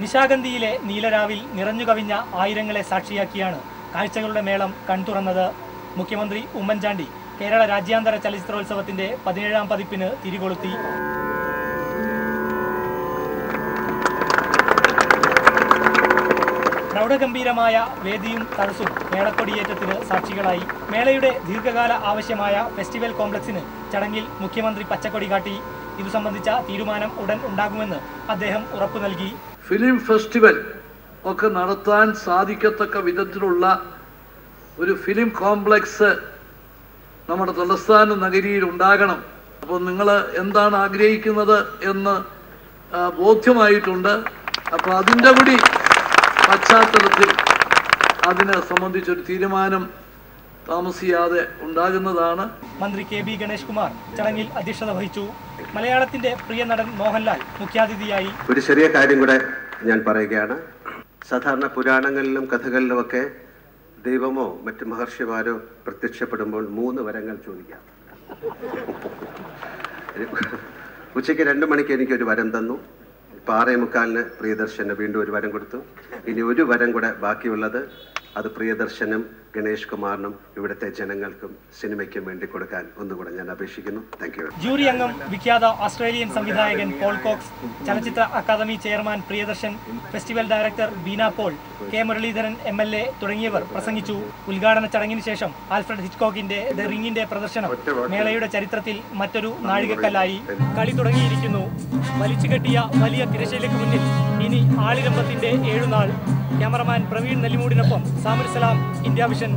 നിശാഗന്ധിയിലെ നീലരാവിൽ നിറഞ്ഞുകവിഞ്ഞ ആയിരങ്ങളെ സാക്ഷിയാക്കിയാണ് കാഴ്ചകളുടെ മേളം കൺതുറന്നത് മുഖ്യമന്ത്രി ഉമ്മൻചാണ്ടി കേരള രാജ്യാന്തര ചലച്ചിത്രോത്സവത്തിന്റെ പതിനേഴാം പതിപ്പിന് തിരികൊളുത്തി. പ്രൗഢഗംഭീരമായ വേദിയും തടസ്സും മേളക്കൊടിയേറ്റത്തിന് സാക്ഷികളായി. മേളയുടെ ദീർഘകാല ആവശ്യമായ ഫെസ്റ്റിവൽ കോംപ്ലക്സിന് ചടങ്ങിൽ മുഖ്യമന്ത്രി പച്ചക്കൊടി കാട്ടി. ഇതു സംബന്ധിച്ച തീരുമാനം ഉടൻ ഉണ്ടാകുമെന്ന് അദ്ദേഹം ഉറപ്പു നൽകി. ഫിലിം ഫെസ്റ്റിവൽ ഒക്കെ നടത്താൻ സാധിക്കത്തക്ക വിധത്തിലുള്ള ഒരു ഫിലിം കോംപ്ലക്സ് നമ്മുടെ തലസ്ഥാന നഗരിയിൽ ഉണ്ടാകണം. അപ്പോൾ നിങ്ങൾ എന്താണ് ആഗ്രഹിക്കുന്നത് എന്ന് ബോധ്യമായിട്ടുണ്ട്. അപ്പോൾ അതിന്റെ കൂടി പശ്ചാത്തലത്തിൽ അതിനെ സംബന്ധിച്ചൊരു തീരുമാനം താമസിയാതെ ഉണ്ടാകുന്നതാണ്. മന്ത്രി കെ ബി ഗണേഷ് കുമാർ ചടങ്ങിൽ അധ്യക്ഷത വഹിച്ചു. മലയാളത്തിന്റെ പ്രിയ നടൻ മോഹൻലാൽ മുഖ്യാതിഥിയായി. ഒരു ചെറിയ കാര്യം കൂടെ ഞാൻ പറയുകയാണ്. സാധാരണ പുരാണങ്ങളിലും കഥകളിലുമൊക്കെ ദൈവമോ മറ്റു മഹർഷിമാരോ പ്രത്യക്ഷപ്പെടുമ്പോൾ മൂന്ന് വരങ്ങൾ ചോദിക്കാം. ഉച്ചയ്ക്ക് രണ്ട് മണിക്ക് എനിക്ക് ഒരു വരം തന്നു. പാറയമുക്കാലിന് പ്രിയദർശന് വീണ്ടും ഒരു വരം കൊടുത്തു. ഇനി ഒരു വരം കൂടെ ബാക്കിയുള്ളത് അത് പ്രിയദർശനും ഗണേഷ് കുമാറിനും ഇവിടുത്തെ ജനങ്ങൾക്കും സിനിമയ്ക്കും വേണ്ടി കൊടുക്കാൻ ഒന്നുകൂടെ ഞാൻ അപേക്ഷിക്കുന്നു. താങ്ക് യു ജൂറി അംഗം വിഖ്യാത ഓസ്ട്രേലിയൻ സംവിധായകൻ പോൾ കോക്സ് ചലച്ചിത്ര academy chairman Priyadarshan festival director Beena Paul K Muraleedharan M L A തുടങ്ങിയവർ പ്രസംഗിച്ചു. ഉദ്ഘാടന ചടങ്ങിന് ശേഷം ആൽഫ്രഡ് ഹിച്ച്കോക്കിന്റെ ദ റിംഗിന്റെ പ്രദർശനം മേളയുടെ ചരിത്രത്തിൽ മറ്റൊരു നാഴികക്കല്ലായി. കളി തുടങ്ങിയിരിക്കുന്നു. വലിച്ചു കെട്ടിയ വലിയ തിരശ്ശീലയ്ക്ക് മുന്നിൽ ഇനി ആളിരമ്പത്തിന്റെ ഏഴുനാൾ. ക്യാമറമാൻ പ്രവീൺ നെല്ലിമൂടിനൊപ്പം സാമുൽ സലാം ഇന്ത്യ വിഷൻ.